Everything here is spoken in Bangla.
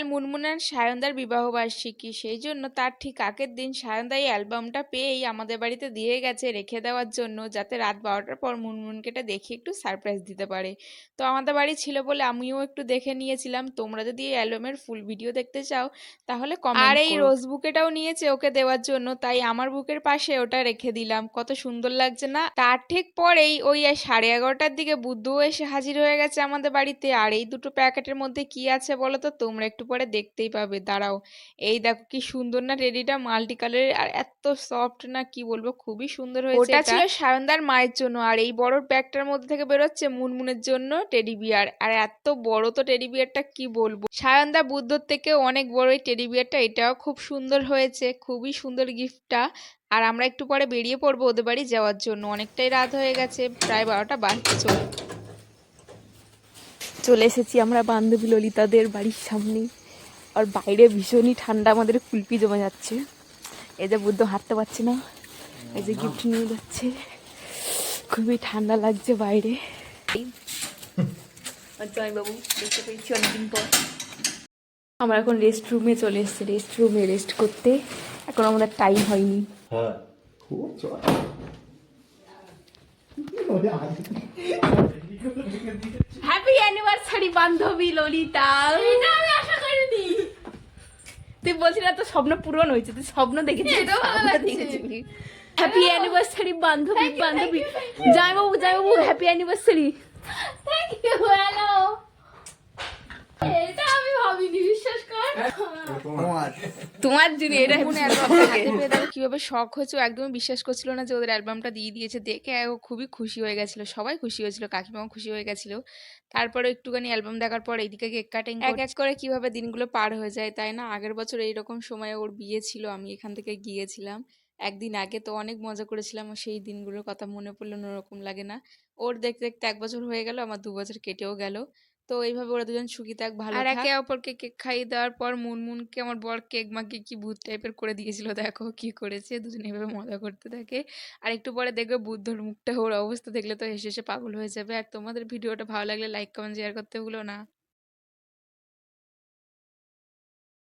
কাল মুনমুন আর সায়নদার বিবাহবার্ষিকী সেই জন্য তার ঠিক আগের দিন সায়নদা এই অ্যালবামটা পেয়েই আমাদের বাড়িতে দিয়ে গেছে রেখে দেওয়ার জন্য যাতে রাত বারোটার পর মুনমুনকে এটা দেখে একটু সারপ্রাইজ দিতে পারে। তো আমাদের বাড়ি ছিল বলে আমিও একটু দেখে নিয়েছিলাম। তোমরা যদি এই অ্যালবামের ফুল ভিডিও দেখতে চাও তাহলে আর এই রোজ বুকেটাও নিয়েছে ওকে দেওয়ার জন্য তাই আমার বুকের পাশে ওটা রেখে দিলাম। কত সুন্দর লাগছে না? তার ঠিক পরেই ওই সাড়ে এগারোটার দিকে বুদ্ধও এসে হাজির হয়ে গেছে আমাদের বাড়িতে। আর এই দুটো প্যাকেটের মধ্যে কি আছে বলো তো? তোমরা একটু পরে দেখতেই পাবে দাঁড়াও। এই দেখো কি সুন্দর না টেডিটা মাল্টি কালারের আর এত সফট না কি বলব খুবই সুন্দর হয়েছে ওটা ছিল সায়নদার মায়ের জন্য আর এই বড় ব্যাগটার মধ্যে থেকে বেরোচ্ছে মুনমুনের জন্য টেডি বিয়ার। আর এত বড় তো টেডি বিয়ারটা কি বলব? সায়নদা বুদ্ধর থেকে অনেক বড় এই টেডি বিয়ারটা এটাও খুব সুন্দর হয়েছে খুবই সুন্দর গিফটটা। আর আমরা একটু পরে বেরিয়ে পড়ব ওদের বাড়ি যাওয়ার জন্য। অনেকটাই রাত হয়ে গেছে প্রায় বারোটা বাজতে চলে চলে এসেছি আমরা বান্ধবী ললিতাদের বাড়ির সামনে আর বাইরে ভীষণই ঠান্ডা আমাদের কুলপি জমে যাচ্ছে। এই যে বুদ্ধ হাঁটতে পারছে না এই যে গিফট নিয়ে যাচ্ছে। খুবই ঠান্ডা লাগছে বাইরে। বাবু দেখতে পেয়েছি অনেকদিন পর। আমরা এখন রেস্ট রুমে চলে এসেছি রেস্ট রুমে রেস্ট করতে। এখন আমাদের টাইম হয়নি। হ্যাঁ। খুব হ্যাপি অ্যানিভার্সারি বান্ধবী ললিতা এটা আমি আশা করিনি তুই বলছিস না তো স্বপ্ন পূরণ হয়েছে তুই স্বপ্ন দেখেছিস? এটাও ভালো লাগছে। হ্যাপি অ্যানিভার্সারি বান্ধবী বান্ধবী। জয় বাবু জয় বাবু happy anniversary thank you hello এটা আমি ভাবিনি বিশ্বাস কর তোমার। জন্য এটা কীভাবে শখ হয়েছে? একদমই বিশ্বাস করছিল না যে ওদের অ্যালবামটা দিয়ে দিয়েছে। দেখে ও খুবই খুশি হয়ে গেছিল। সবাই খুশি হয়েছিল। কাকিমাও খুশি হয়ে গেছিল। তারপরে একটুখানি অ্যালবাম দেখার পর এইদিকে কেক কাটিং এক এক করে কীভাবে দিনগুলো পার হয়ে যায় তাই না? আগের বছর এইরকম সময় ওর বিয়ে ছিল। আমি এখান থেকে গিয়েছিলাম। একদিন আগে তো অনেক মজা করেছিলাম। ও সেই দিনগুলোর কথা মনে পড়লে অন্যরকম লাগে না। ওর দেখতে দেখতে এক বছর হয়ে গেল। আমার দু বছর কেটেও গেল। তো এইভাবে ওরা দুজন সুখী থাক ভালো আর একে অপরকে কেক খাইয়ে দেওয়ার পর মুনমুনকে আমার বর কেক মাকে কি ভূত টাইপের করে দিয়েছিল দেখো কি করেছে। দুজন এভাবে মজা করতে থাকে। আর একটু পরে দেখবে বুদ্ধর মুখটা ওর অবস্থা দেখলে তো হেসে হেসে পাগল হয়ে যাবে। আর তোমাদের ভিডিওটা ভালো লাগলে লাইক কমেন্ট শেয়ার করতে ভুলো না।